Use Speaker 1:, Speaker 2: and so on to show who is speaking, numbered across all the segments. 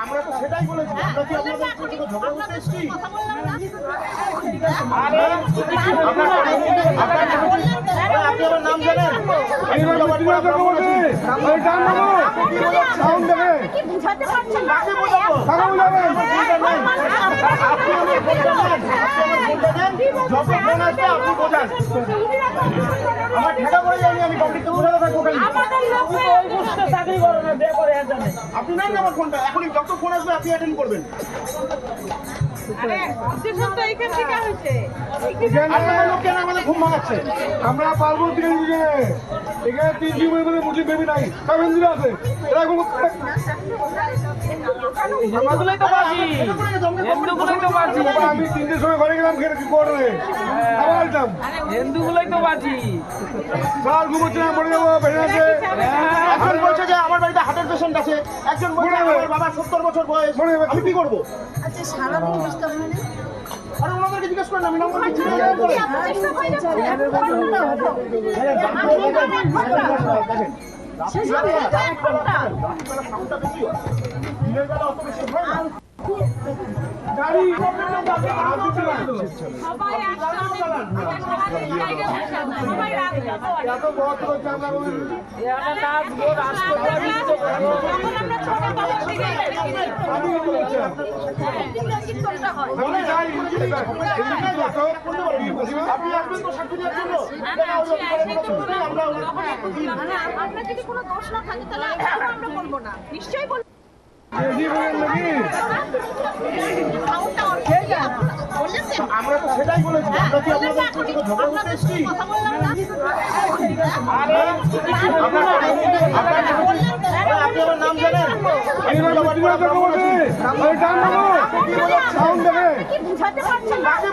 Speaker 1: আমরা তো সেটাই বলেছি আমরা কি আপনাদের ঝগড়া করতে এসেছি আপনি আমার নাম জানেন আমি রোজাবার
Speaker 2: না
Speaker 1: আমার আমি থাকব খালি
Speaker 2: আমাদের লোককে
Speaker 1: আপনি নেন না আমার ফোনটা। এখনই যত ফোন আসবে আপনি অ্যাটেন্ড করবেন।
Speaker 2: স্টেশন তো এইখান থেকে হয়েছে।
Speaker 1: আপনাদের লোক কেন আমাদের ঘুম
Speaker 3: আমরা পারব এখানে তিন জি মধ্যে মুসলিম বেবি নাই। আছে?
Speaker 4: আমাগুলোই তো বাজি হিন্দুগুলোই তো বাজি
Speaker 3: আমি তিনটের সময় ঘরে গেলাম খেয়ে কি করে আবার আসলাম
Speaker 4: হিন্দুগুলোই তো বাজি
Speaker 3: কার ঘুমোচ্ছে না মরে যাব বেড়ে আছে
Speaker 1: একজন বলছে যে আমার বাড়িতে হার্টের পেশেন্ট আছে একজন বলছে আমার বাবা সত্তর বছর বয়স
Speaker 3: মনে।
Speaker 1: আমি কি করব
Speaker 2: আচ্ছা সারাদিন বুঝতে হবে
Speaker 1: আরে ওনাদেরকে জিজ্ঞেস করেন আমি নম্বর দিচ্ছি
Speaker 2: আপনার যদি কোনো দোষ না থাকে তাহলে আমরা বলব না। নিশ্চয়ই বলব।
Speaker 1: আমরা তো সেটাই বলেছি আমরা কি আপনাদের ঝগড়া করতে এসেছি আপনি আমার নাম জানেন আপনি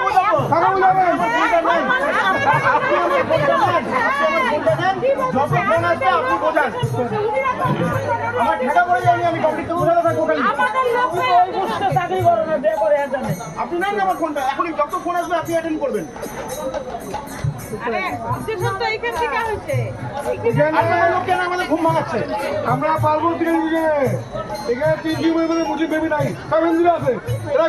Speaker 1: বোঝান পড়ে আমি থাকব খালি
Speaker 2: আমাদের
Speaker 4: চাকরি করো না বিয়ে করে জানে
Speaker 1: আপনি নেন না আমার ফোনটা। এখনই যত ফোন আসবে আপনি অ্যাটেন্ড করবেন। ভাঙাচ্ছে।
Speaker 3: আমরা পারব এখানে তিন মধ্যে মুসলিম বেবি নাই। আছে। এরা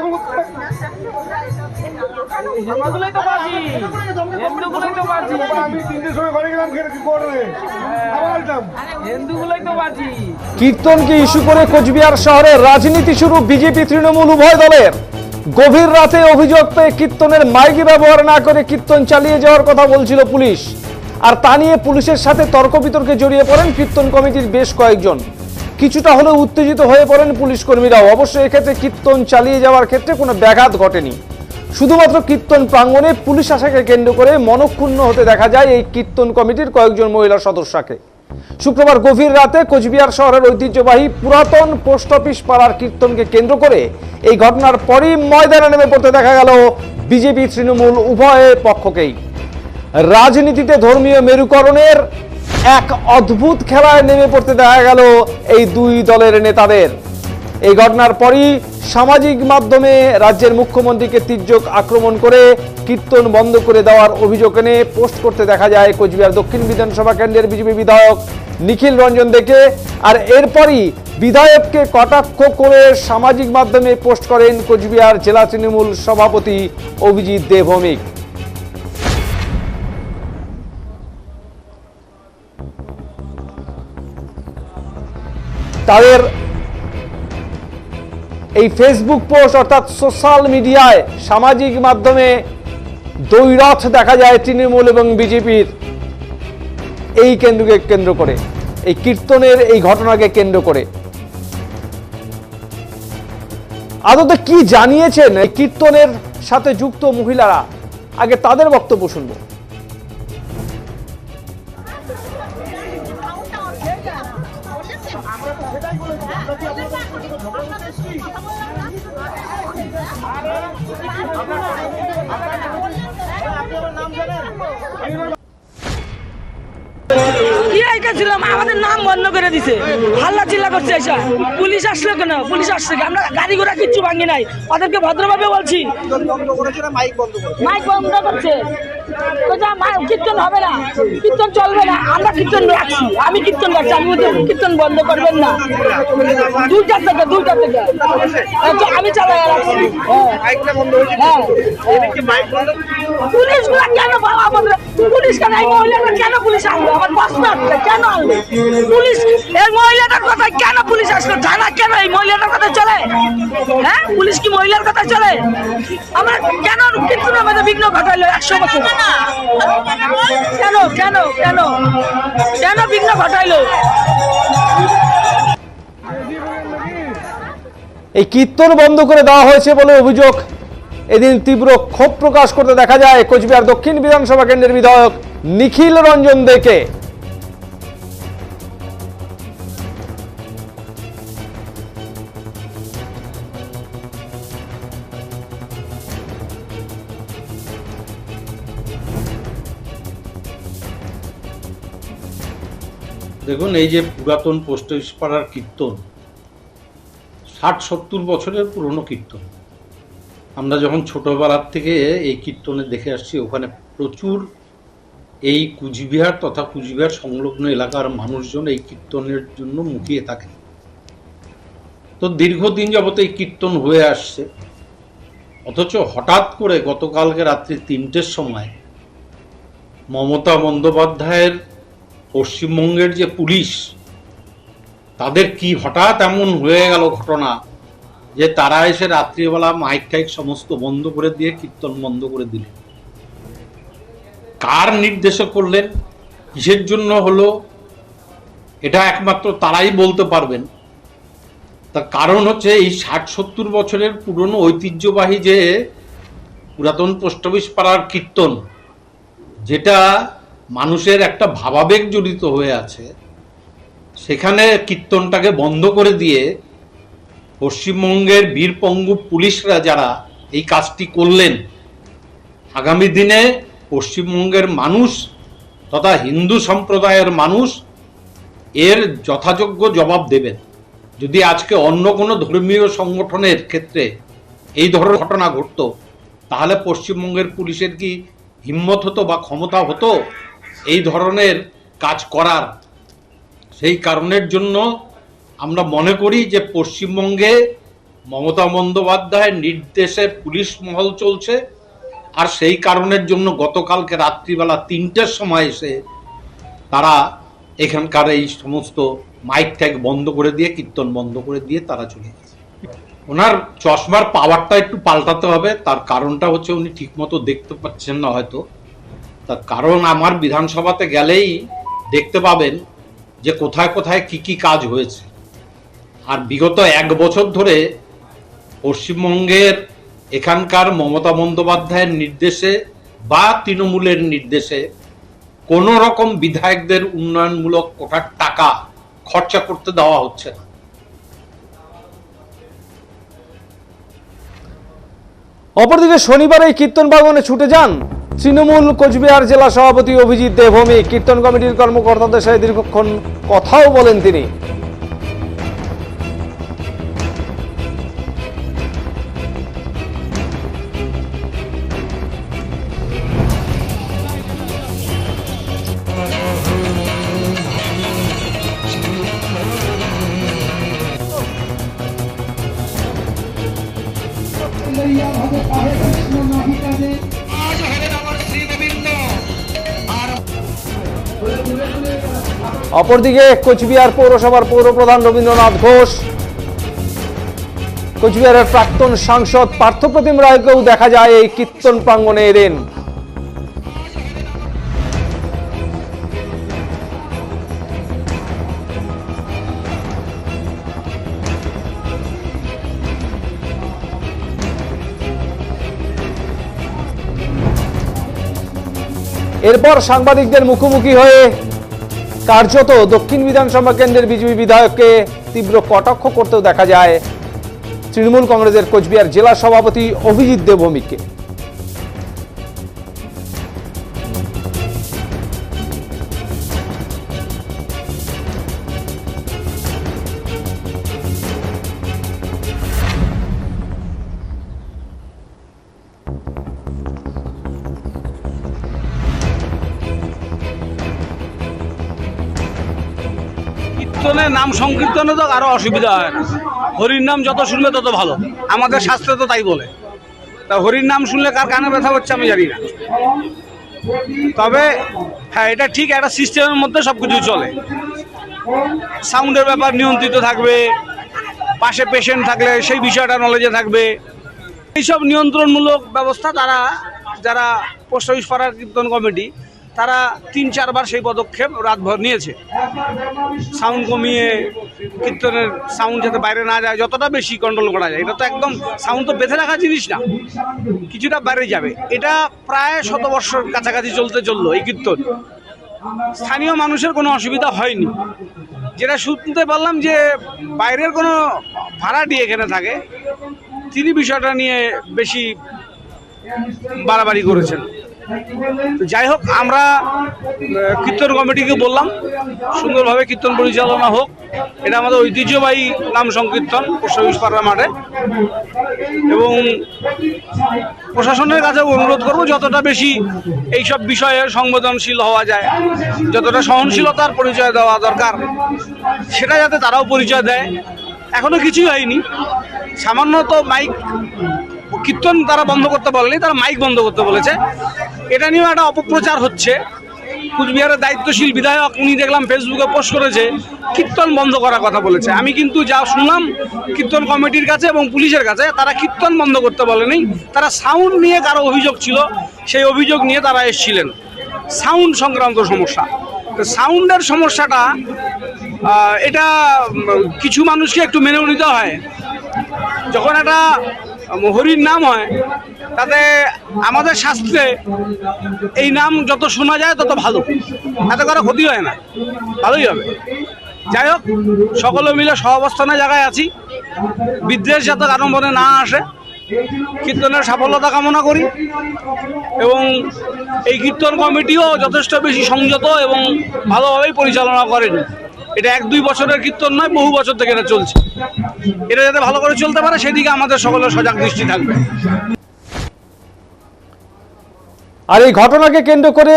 Speaker 3: কি
Speaker 5: কীর্তনকে ইস্যু করে কোচবিহার শহরে রাজনীতি শুরু বিজেপি, তৃণমূল, উভয় দলের? গভীর রাতে অভিযোগ পেয়ে কীর্তনের মাইকি ব্যবহার না করে কীর্তন চালিয়ে যাওয়ার কথা বলছিল পুলিশ। আর তা নিয়ে পুলিশের সাথে তর্ক বিতর্কে জড়িয়ে পড়েন কীর্তন কমিটির বেশ কয়েকজন। কিছুটা হলেও উত্তেজিত হয়ে পড়েন পুলিশ কর্মীরাও। অবশ্য এক্ষেত্রে কীর্তন চালিয়ে যাওয়ার ক্ষেত্রে কোনো ব্যাঘাত ঘটেনি। শুধুমাত্র কীর্তন প্রাঙ্গণে পুলিশ আশাকে কেন্দ্র করে মনক্ষুণ্ণ হতে দেখা যায় এই কীর্তন কমিটির কয়েকজন মহিলা সদস্যকে। শুক্রবার গভীর রাতে কোচবিহার শহরের ঐতিহ্যবাহী পুরাতন পোস্ট অফিস পাড়ার কীর্তনকে কেন্দ্র করে এই ঘটনার পরই ময়দানে নেমে পড়তে দেখা গেল বিজেপি তৃণমূল উভয় পক্ষকেই। রাজনীতিতে ধর্মীয় মেরুকরণের এক অদ্ভুত খেলায় নেমে পড়তে দেখা গেল এই দুই দলের নেতাদের। এই ঘটনার পরই সামাজিক মাধ্যমে রাজ্যের মুখ্যমন্ত্রীকে তির্যক আক্রমণ করে কীর্তন বন্ধ করে দেওয়ার অভিযোগ এনে পোস্ট করতে দেখা যায় কোচবিহার দক্ষিণ বিধানসভা কেন্দ্রের বিজেপি বিধায়ক নিখিল রঞ্জন দেখে আর এরপরই বিধায়ককে কটাক্ষ করে সামাজিক মাধ্যমে পোস্ট করেন কোচবিহার জেলা তৃণমূল সভাপতি অভিজিৎ দেভৌমিক তাদের এই ফেসবুক পোস্ট অর্থাৎ সোশ্যাল মিডিয়ায় সামাজিক মাধ্যমে দৈরথ দেখা যায় তৃণমূল এবং বিজেপির। এই কেন্দ্রকে কেন্দ্র করে, এই কীর্তনের এই ঘটনাকে কেন্দ্র করে। আদতে কি জানিয়েছেন কীর্তনের সাথে যুক্ত মহিলারা? আগে তাদের বক্তব্য শুনব।
Speaker 1: কি
Speaker 6: আইতেছিলাম আমাদের নাম বন্ধ করে দিছে। হাল্লা চিল্লা করছে এসা। পুলিশ আসলো কেন? পুলিশ আসছে? আমরা গাড়ি ঘোড়া কিচ্ছু ভাঙি নাই। ওদেরকে ভদ্রভাবে বলছি। মাইক বন্ধ করছে। কীর্তন হবে না। কীর্তন চলবে না। আমরা কীর্তন রাখছি। আমি কীর্তন রাখছি। আমি কীর্তন বন্ধ করবেন না। দুইটা থেকে দুইটা থেকে। আচ্ছা, আমি চালাই রাখছি। হ্যাঁ। হ্যাঁ। পুলিশগুলা কেন বাবা আমাদের এই মহিলাটা কেন পুলিশ আনলো? আমার প্রশ্ন কেন আনলো? পুলিশ, এই মহিলাটার কথা কেন পুলিশ আসলো? থানা কেন এই মহিলাটার কথা চলে? হ্যাঁ? পুলিশ কি মহিলার কথা চলে? আমরা কেন কিন্তু আমাদের বিঘ্ন ঘটাইলো একশো বছর? কেন কেন কেন? কেন বিঘ্ন ঘটাইলো?
Speaker 5: এই কীর্তন বন্ধ করে দেওয়া হয়েছে বলে অভিযোগ। এদিন তীব্র ক্ষোভ প্রকাশ করতে দেখা যায় কোচবিহার দক্ষিণ বিধানসভা কেন্দ্রের বিধায়ক নিখিল রঞ্জন দেকে।
Speaker 7: দেখুন, এই যে পুরাতন পোস্ট অফিস পাড়ার কীর্তন, ষাট সত্তর বছরের পুরনো কীর্তন। আমরা যখন ছোটবেলার থেকে এই কীর্তনে দেখে আসছি, ওখানে প্রচুর এই কুচবিহার তথা কুচবিহার সংলগ্ন এলাকার মানুষজন এই কীর্তনের জন্য মুখিয়ে থাকেন। তো দীর্ঘদিন যাবত এই কীর্তন হয়ে আসছে। অথচ হঠাৎ করে গতকালকে রাত্রি তিনটের সময় মমতা বন্দ্যোপাধ্যায়ের পশ্চিমবঙ্গের যে পুলিশ, তাদের কি হঠাৎ এমন হয়ে গেল ঘটনা? যে তারা এসে রাত্রিবেলা মাইক টাইক সমস্ত বন্ধ করে দিয়ে কীর্তন বন্ধ করে দিলেন কার নির্দেশে করলেন? কিসের জন্য হলো? এটা একমাত্র তারাই বলতে পারবেন। তার কারণ হচ্ছে এই ষাট সত্তর বছরের পুরনো ঐতিহ্যবাহী যে পুরাতন পোস্ট অফিস পাড়ার কীর্তন, যেটা মানুষের একটা ভাবাবেগ জড়িত হয়ে আছে, সেখানে কীর্তনটাকে বন্ধ করে দিয়ে পশ্চিমবঙ্গের বীরপঙ্গু পুলিশরা যারা এই কাজটি করলেন, আগামী দিনে পশ্চিমবঙ্গের মানুষ তথা হিন্দু সম্প্রদায়ের মানুষ এর যথাযোগ্য জবাব দেবেন। যদি আজকে অন্য কোনো ধর্মীয় সংগঠনের ক্ষেত্রে এই ধরনের ঘটনা ঘটতো, তাহলে পশ্চিমবঙ্গের পুলিশের কি হিম্মত হতো বা ক্ষমতা হতো এই ধরনের কাজ করার? সেই কারণের জন্য আমরা মনে করি যে পশ্চিমবঙ্গে মমতা বন্দ্যোপাধ্যায়ের নির্দেশে পুলিশ মহল চলছে, আর সেই কারণের জন্য গতকালকে রাত্রিবেলা তিনটের সময় এসে তারা এখানকার এই সমস্ত মাইক ট্যাগ বন্ধ করে দিয়ে, কীর্তন বন্ধ করে দিয়ে তারা চলে গেছে। ওনার চশমার পাওয়ারটা একটু পাল্টাতে হবে, তার কারণটা হচ্ছে উনি ঠিকমতো দেখতে পাচ্ছেন না হয়তো। তার কারণ আমার বিধানসভাতে গেলেই দেখতে পাবেন যে কোথায় কোথায় কি কি কাজ হয়েছে। আর বিগত এক বছর ধরে পশ্চিমবঙ্গের এখানকার মমতা বন্দ্যোপাধ্যায়ের নির্দেশে বা তৃণমূলের নির্দেশে কোনো রকম বিধায়কদের উন্নয়নমূলক কোটার টাকা খরচা করতে দেওয়া হচ্ছে না।
Speaker 5: অপরদিকে শনিবার এই কীর্তন বাগানে ছুটে যান তৃণমূল কোচবিহার জেলা সভাপতি অভিজিৎ দেবভৌমিক কীর্তন কমিটির কর্মকর্তাদের সাথে দীর্ঘক্ষণ কথাও বলেন তিনি। অপরদিকে কোচবিহার পৌরসভার পৌরপ্রধান রবীন্দ্রনাথ ঘোষ কোচবিহারের প্রাক্তন সাংসদ পার্থপ্রতিম রায়কেও দেখা যায় এই কীর্তন প্রাঙ্গণে এলেন। এরপর সাংবাদিকদের মুখোমুখি হয়ে কার্যত দক্ষিণ বিধানসভা কেন্দ্রের বিজেপি বিধায়ককে তীব্র কটাক্ষ করতেও দেখা যায়। তৃণমূল কংগ্রেসের কোচবিহার জেলা সভাপতি অভিজিৎ দেবভৌমিককে
Speaker 8: কীর্তনে নাম সংকীর্তনে তো আরও অসুবিধা হয়। হরির নাম যত শুনবে তত ভালো। আমাদের শাস্ত্রে তো তাই বলে। তা হরির নাম শুনলে কার কানে ব্যথা হচ্ছে আমি জানি না। তবে হ্যাঁ এটা ঠিক একটা সিস্টেমের মধ্যে সব কিছু চলে সাউন্ডের ব্যাপার নিয়ন্ত্রিত থাকবে, পাশে পেশেন্ট থাকলে সেই বিষয়টা নলেজে থাকবে। এইসব নিয়ন্ত্রণমূলক ব্যবস্থা তারা, যারা পোস্ট অফিস পাড়ার কীর্তন কমিটি তারা তিন চারবার সেই পদক্ষেপ রাতভর নিয়েছে। সাউন্ড কমিয়ে কীর্তনের সাউন্ড যাতে বাইরে না যায়, যতটা বেশি কন্ট্রোল করা যায়। এটা তো একদম সাউন্ড তো বেঁধে রাখা জিনিস না। কিছুটা বাইরে যাবে। এটা প্রায় শত বর্ষর কাছাকাছি চলতে চলল এই কীর্তন। স্থানীয় মানুষের কোনো অসুবিধা হয়নি। যেটা শুনতে পারলাম যে বাইরের কোনো ভাড়াটি এখানে থাকে, তিনি বিষয়টা নিয়ে বেশি বাড়াবাড়ি করেছেন। যাই হোক, আমরা কীর্তন কমিটিকে বললাম, সুন্দরভাবে কীর্তন পরিচালনা হোক। এটা আমাদের ঐতিহ্যবাহী নাম সংকীর্তন পাড়া মাঠে। এবং প্রশাসনের কাছে অনুরোধ করব, যতটা বেশি এইসব বিষয়ে সংবেদনশীল হওয়া যায়, যতটা সহনশীলতার পরিচয় দেওয়া দরকার, সেটা যাতে তারাও পরিচয় দেয়। এখনও কিছুই হয়নি। সামান্য তো মাইক কীর্তন তারা বন্ধ করতে বলেনি তারা মাইক বন্ধ করতে বলেছে। এটা নিয়েও একটা অপপ্রচার হচ্ছে। কুচবিহারের দায়িত্বশীল বিধায়ক উনি দেখলাম ফেসবুকে পোস্ট করেছে, কীর্তন বন্ধ করার কথা বলেছে। আমি কিন্তু যা শুনলাম, কীর্তন কমিটির কাছে এবং পুলিশের কাছে, তারা কীর্তন বন্ধ করতে বলেনি। তারা সাউন্ড নিয়ে কারও অভিযোগ ছিল, সেই অভিযোগ নিয়ে তারা এসেছিলেন। সাউন্ড সংক্রান্ত সমস্যা। তো সাউন্ডের সমস্যাটা এটা কিছু মানুষকে একটু মেনেও নিতে হয়। যখন একটা হরির নাম হয়, তাতে আমাদের শাস্ত্রে এই নাম যত শোনা যায় তত ভালো। এত কারও ক্ষতি হয় না, ভালোই হবে। যাই হোক, সকলে মিলে সহাবস্থানে জায়গায় আছি। বিদ্বেষ যাতে কারও মনে না আসে, কীর্তনের সাফল্যতা কামনা করি এবং এই কীর্তন কমিটিও যথেষ্ট বেশি সংযত এবং ভালোভাবেই পরিচালনা করেন। এটা এক দুই বছরের কীর্তন নয় বহু বছর থেকে এটা চলছে। এটা যাতে ভালো করে চলতে পারে সেদিকে আমাদের সকলের সজাগ দৃষ্টি থাকবে।
Speaker 5: আর এই ঘটনাকে কেন্দ্র করে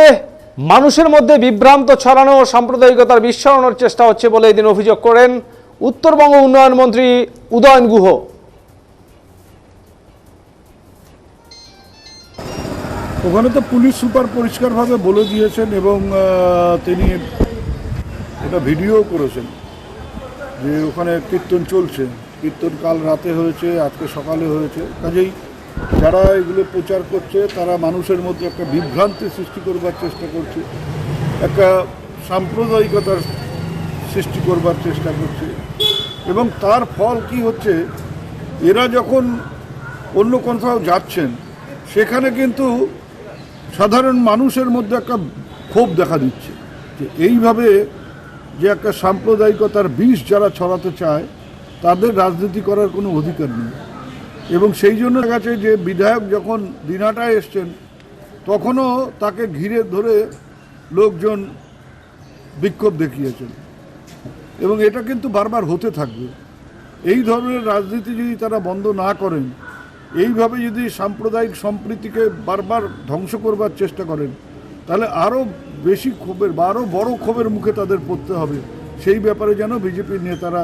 Speaker 5: মানুষের মধ্যে বিভ্রান্ত ছড়ানো ও সাম্প্রদায়িকতার বিস্ফোরণের চেষ্টা হচ্ছে বলে এদিন অভিযোগ করেন উত্তরবঙ্গ উন্নয়ন মন্ত্রী উদয়ন গুহ।
Speaker 3: ওখানে তো পুলিশ সুপার পরিষ্কারভাবে বলে দিয়েছেন এবং আহ, তিনি এটা ভিডিও করেছেন যে ওখানে কীর্তন চলছে। কীর্তন কাল রাতে হয়েছে, আজকে সকালে হয়েছে। কাজেই যারা এগুলো প্রচার করছে, তারা মানুষের মধ্যে একটা বিভ্রান্তি সৃষ্টি করবার চেষ্টা করছে। একটা সাম্প্রদায়িকতার সৃষ্টি করবার চেষ্টা করছে। এবং তার ফল কি হচ্ছে, এরা যখন অন্য কোথাও যাচ্ছেন, সেখানে কিন্তু সাধারণ মানুষের মধ্যে একটা ক্ষোভ দেখা দিচ্ছে। যে এইভাবে যে একটা সাম্প্রদায়িকতার বিষ যারা ছড়াতে চায়, তাদের রাজনীতি করার কোনো অধিকার নেই। এবং সেই জন্য গেছে যে বিধায়ক যখন দিনাটায় এসছেন, তখনও তাকে ঘিরে ধরে লোকজন বিক্ষোভ দেখিয়েছেন। এবং এটা কিন্তু বারবার হতে থাকবে। এই ধরনের রাজনীতি যদি তারা বন্ধ না করেন, এইভাবে যদি সাম্প্রদায়িক সম্প্রীতিকে বারবার ধ্বংস করবার চেষ্টা করেন, তাহলে আরও বেশি ক্ষোভের আরও বড় ক্ষোভের মুখে তাদের পড়তে হবে, সেই ব্যাপারে যেন বিজেপির নেতারা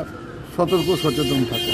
Speaker 3: সতর্ক, সচেতন থাকে